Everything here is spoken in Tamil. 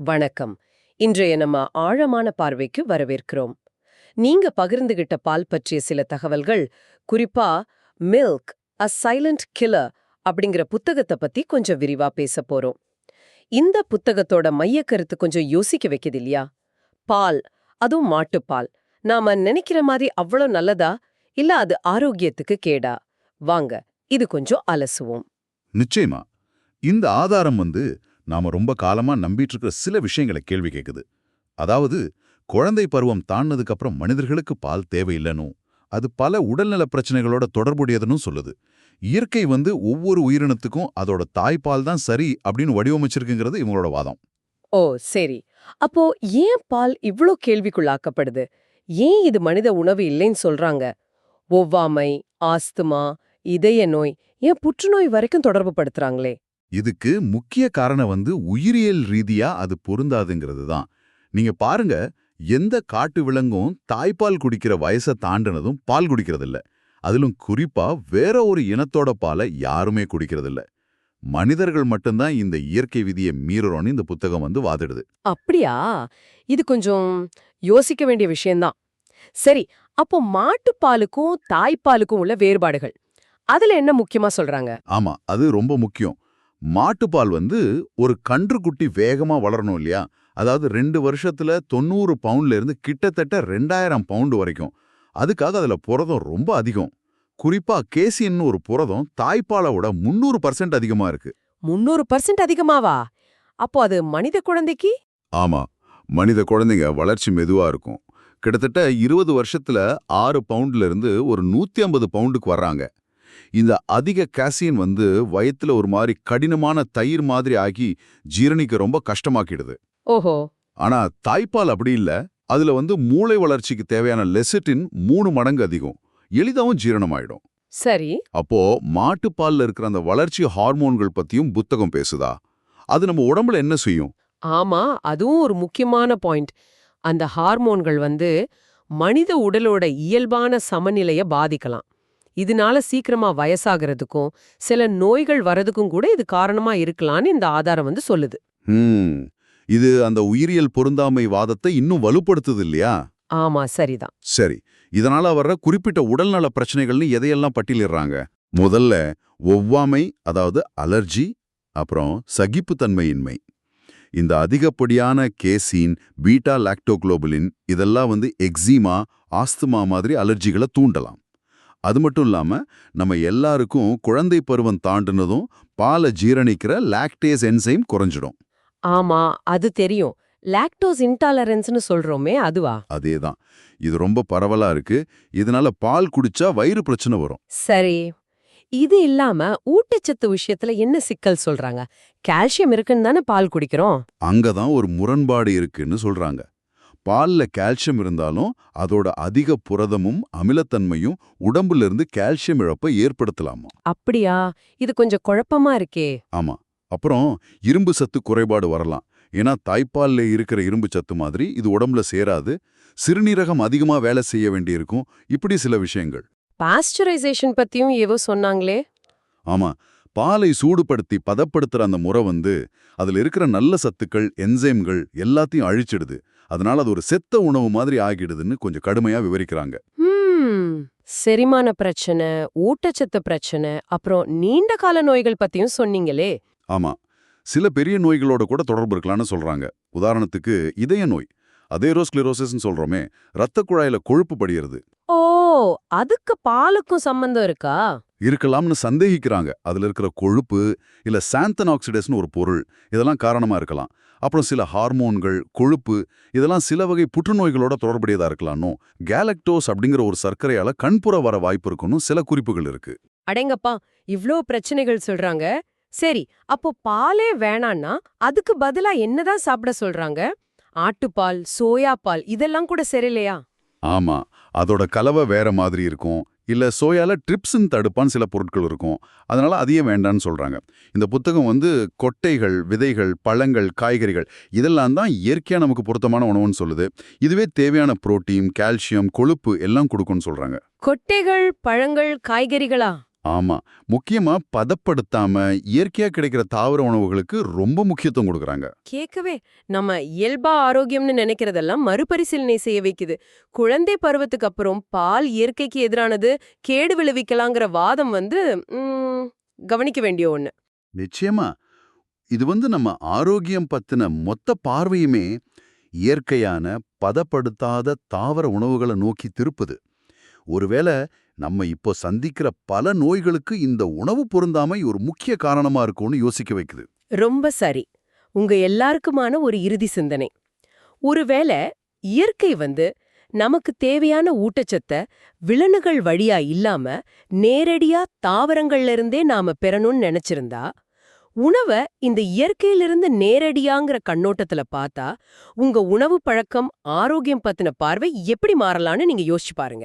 வணக்கம். இன்றைய நம்ம ஆழமான பார்வைக்கு வரவேற்கிறோம். நீங்க பகிர்ந்துகிட்ட பால் பற்றிய சில தகவல்கள் குறிப்பா மில்க் அ சைலண்ட் கில்லர் அப்படிங்கிற புத்தகத்தை பத்தி கொஞ்சம் விரிவா பேச போறோம். இந்த புத்தகத்தோட மையக்கருத்து கொஞ்சம் யோசிக்க வைக்குது இல்லையா? பால் அதுவும் மாட்டுப்பால். நாம நினைக்கிற மாதிரி அவ்வளோ நல்லதா? இல்ல அது ஆரோக்கியத்துக்கு கேடா? வாங்க இது கொஞ்சம் அலசுவோம். நிச்சயமா. இந்த ஆதாரம் வந்து நாம ரொம்ப காலமா நம்பிட்டு இருக்கிற சில விஷயங்களை கேள்வி கேக்குது. அதாவது குழந்தை பருவம் தாண்டினதுக்கு அப்புறம் மனிதர்களுக்கு பால் தேவையில்லைனும் அது பல உடல்நல பிரச்சனைகளோட தொடர்புடையதுன்னு சொல்லுது. இயற்கை வந்து ஒவ்வொரு உயிரினத்துக்கும் அதோட தாய்ப்பால் தான் சரி அப்படின்னு வடிவமைச்சிருக்குங்கிறது இவங்களோட வாதம். ஓ சரி. அப்போ ஏன் பால் இவ்ளோ கேள்விக்குள்ளாக்கப்படுது? ஏன் இது மனித உணவு இல்லைன்னு சொல்றாங்க? ஒவ்வாமை ஆஸ்துமா இதய நோய் ஏன் புற்றுநோய் வரைக்கும் தொடர்பு படுத்துறாங்களே இதுக்கு முக்கிய காரணம் வந்து உயிரியல் ரீதியா அது பொருந்தாதுங்கிறது தான். நீங்க பாருங்க எந்த காட்டு விலங்கும் தாய்ப்பால் குடிக்கிற வயசை தாண்டினதும் பால் குடிக்கிறதில்ல. அதிலும் குறிப்பா வேற ஒரு இனத்தோட பாலை யாருமே குடிக்கிறதில்ல. மனிதர்கள் மட்டும்தான் இந்த இயற்கை விதியை மீறுறோன்னு இந்த புத்தகம் வந்து வாதிடுது. அப்படியா? இது கொஞ்சம் யோசிக்க வேண்டிய விஷயம்தான். சரி அப்போ மாட்டுப்பாலுக்கும் தாய்ப்பாலுக்கும் உள்ள வேறுபாடுகள். அதுல என்ன முக்கியமா சொல்றாங்க? ஆமா அது ரொம்ப முக்கியம். மாட்டுப்பால் வந்து ஒரு கன்றுக்குட்டி வேகமா வளரணும் இல்லையா? அதாவது ரெண்டு வருஷத்துல தொண்ணூறு பவுண்ட்ல இருந்து கிட்டத்தட்ட ரெண்டாயிரம் பவுண்டு வரைக்கும். அதுக்காக அதுல புரதம் ரொம்ப அதிகம். குறிப்பா கேசின்னு ஒரு புரதம் தாய்ப்பாலை விட முன்னூறு பர்சன்ட் அதிகமா இருக்கு. முன்னூறு பர்சன்ட் அதிகமாவா? அப்போ அது மனித குழந்தைக்கு? ஆமா. மனித குழந்தைங்க வளர்ச்சி மெதுவா இருக்கும். கிட்டத்தட்ட இருபது வருஷத்துல ஆறு பவுண்ட்ல இருந்து ஒரு நூத்தி ஐம்பது பவுண்டுக்கு வர்றாங்க. இந்த அதிக காசின் வந்து வயத்துல ஒரு மாதிரி கடினமான தயிர் மாதிரி ஆகி ஜீரணிக்க ரொம்ப கஷ்டமாக்கிடுது. ஓஹோ. ஆனா தாய்ப்பால் அப்படி இல்ல. அதுல வந்து மூளை வளர்ச்சிக்கு தேவையான லெசிட்டின் மூணு மடங்கு அதிகம். எளிதாவும் ஜீரணமாயிடும். சரி. அப்போ மாட்டுப்பால்ல இருக்கிற அந்த வளர்ச்சி ஹார்மோன்கள் பத்தியும் புத்தகம் பேசுதா? அது நம்ம உடம்புல என்ன செய்யும்? ஆமா அதுவும் ஒரு முக்கியமான பாயிண்ட். அந்த ஹார்மோன்கள் வந்து மனித உடலோட இயல்பான சமநிலைய பாதிக்கலாம். இதனால சீக்கிரமா வயசாகிறதுக்கும் சில நோய்கள் வரதுக்கும் கூட இது காரணமா இருக்கலாம்னு இந்த ஆதாரம் வந்து சொல்லுது. இது அந்த உயிரியல் பொருந்தாமை வாதத்தை இன்னும் வலுப்படுத்துது இல்லையா? ஆமா சரிதான். சரி. இதனால வர்ற குறிப்பிட்ட உடல்நல பிரச்சனைகள்னு எதையெல்லாம் பட்டியலிடுறாங்க? முதல்ல ஒவ்வாமை அதாவது அலர்ஜி அப்புறம் சகிப்புத்தன்மையின்மை. இந்த அதிகப்படியான கேசீன் பீட்டா லாக்டோகுளோபுலின் இதெல்லாம் வந்து எக்ஸிமா ஆஸ்துமா மாதிரி அலர்ஜிகளை தூண்டலாம். அது மட்டும் இல்லாம நம்ம எல்லாருக்கும் குழந்தை பருவம் தாண்டுனதும் பாலை ஜீரணிக்கிற லாக்டேஸ் என்சைம் குறைஞ்சிடும். ஆமா அது தெரியும். லாக்டோஸ் இன்டாலரன்ஸ்னு சொல்றோமே அதுவா? அதேதான். இது ரொம்ப பரவலா இருக்கு. இதனால பால் குடிச்சா வயிறு பிரச்சனை வரும். சரி. இது இல்லாம ஊட்டச்சத்து விஷயத்துல என்ன சிக்கல் சொல்றாங்க? கால்சியம் இருக்குன்னு தானே பால் குடிக்கிறோம்? அங்கதான் ஒரு முரண்பாடு இருக்குன்னு சொல்றாங்க. பால்ல கால்சியம் இருந்தாலும் அதோட அதிக புரதமும் அமிலத்தன்மையும் உடம்புல இருந்து கால்சியம் இழப்பை ஏற்படுத்தலாமா? அப்படியா? இது கொஞ்சம் குழப்பமா இருக்கே. ஆமா. அப்புறம் இரும்பு சத்து குறைபாடு வரலாம். ஏன்னா தாய்ப்பால்ல இருக்கிற இரும்பு சத்து மாதிரி இது உடம்புல சேராது. சிறுநீரகம் அதிகமா வேலை செய்ய வேண்டியிருக்கும். இப்படி சில விஷயங்கள். பாஸ்டரைசேஷன் பத்தியும் ஏவோ சொன்னாங்களே. ஆமா. பாலை சூடுபடுத்தி பதப்படுத்துற அந்த முறை வந்து அதுல இருக்கிற நல்ல சத்துக்கள் என்சைம்கள் எல்லாத்தையும் அழிச்சிடுது. அதனால அது ஒரு செத்த உணவு மாதிரி ஆகிடுதுன்னு கொஞ்சம் கடுமையா விவரிக்கிறாங்க. செரிமான பிரச்சனை ஊட்டச்சத்து பிரச்சனை அப்புறம் நீண்ட கால நோய்கள் பத்தியும் சொன்னீங்களே. ஆமா. சில பெரிய நோய்களோட கூட தொடர்பு இருக்கலாம்னு சொல்றாங்க. உதாரணத்துக்கு இதய நோய். அதேரோஸ்க்ளிரோசிஸ்னு சொல்றோமே ரத்த குழாயில கொழுப்பு படியிறது. ஓ அதுக்கு பாலுக்கும் சம்பந்தம் இருக்கா? இருக்கலாம்னு சந்தேகிக்கிறாங்க. அதுல இருக்கிற கொழுப்பு இல்ல சாந்தன் ஆக்சிடேஸ்னு ஒரு பொருள் இதெல்லாம் காரணமா இருக்கலாம். அப்புறம் சில ஹார்மோன்கள் கொழுப்பு இதெல்லாம் சில வகை புற்றுநோய்களோட தொடர்புடையதா இருக்கலாம்னும் கேலக்டோஸ் அப்படிங்கிற ஒரு சர்க்கரையால கண்புற வர வாய்ப்பு இருக்குன்னு சில குறிப்புகள் இருக்கு. அடேங்கப்பா இவ்ளோ பிரச்சனைகள் சொல்றாங்க. சரி அப்போ பாலே வேணான்னா அதுக்கு பதிலா என்னதான் சாப்பிட சொல்றாங்க? ஆட்டுப்பால் சோயா பால் இதெல்லாம் கூட சரியில்லையா? ஆமா அதோட கலவை வேற மாதிரி இருக்கும். இல்ல சோயால ட்ரிப்ஸின் தடுப்பான் சில பொருட்கள் இருக்கும். அதனால அதையே வேண்டான்னு சொல்றாங்க. இந்த புத்தகம் வந்து கொட்டைகள் விதைகள் பழங்கள் காய்கறிகள் இதெல்லாம் தான் இயற்கையா நமக்கு பொருத்தமான உணவுன்னு சொல்லுது. இதுவே தேவையான புரோட்டீன் கால்சியம் கொழுப்பு எல்லாம் கொடுக்கும்னு சொல்றாங்க. கொட்டைகள் பழங்கள் காய்கறிகளா? ஆமா. முக்கியமா பதப்படுத்தாம இயற்கையா கிடைக்கிற தாவர உணவுகளுக்கு ரொம்ப முக்கியத்துவம் கொடுக்கறாங்க. கேட்கவே நம்ம இயல்பா ஆரோக்கியம்னு நினைக்கிறதெல்லாம் மறுபரிசீலனை செய்ய வைக்குது. குழந்தை பருவத்துக்கு அப்புறம் பால் இயற்கைக்கு எதிரானது கேடு விளைவிக்கலாங்கிற வாதம் வந்து கவனிக்க வேண்டிய ஒண்ணு. நிச்சயமா. இது வந்து நம்ம ஆரோக்கியம் பத்தின மொத்த பார்வையுமே இயற்கையான பதப்படுத்தாத தாவர உணவுகளை நோக்கி திருப்புது. ஒருவேளை நம்ம இப்போ சந்திக்கிற பல நோய்களுக்கு இந்த உணவு பொருந்தாமை ஒரு முக்கிய காரணமா இருக்கும்னு யோசிக்க வைக்குது. ரொம்ப சரி. உங்க எல்லாருக்குமான ஒரு இறுதி சிந்தனை. ஒருவேளை இயற்கை வந்து நமக்கு தேவையான ஊட்டச்சத்தை விலங்குகள் வழியா இல்லாம நேரடியா தாவரங்கள்ல இருந்தே நாம பெறணும்னு நினைச்சிருந்தா உணவை இந்த இயற்கையிலிருந்து நேரடியாங்கிற கண்ணோட்டத்துல பார்த்தா உங்க உணவு பழக்கம் ஆரோக்கியம் பத்தின பார்வை எப்படி மாறலாம்னு நீங்க யோசிச்சு பாருங்க.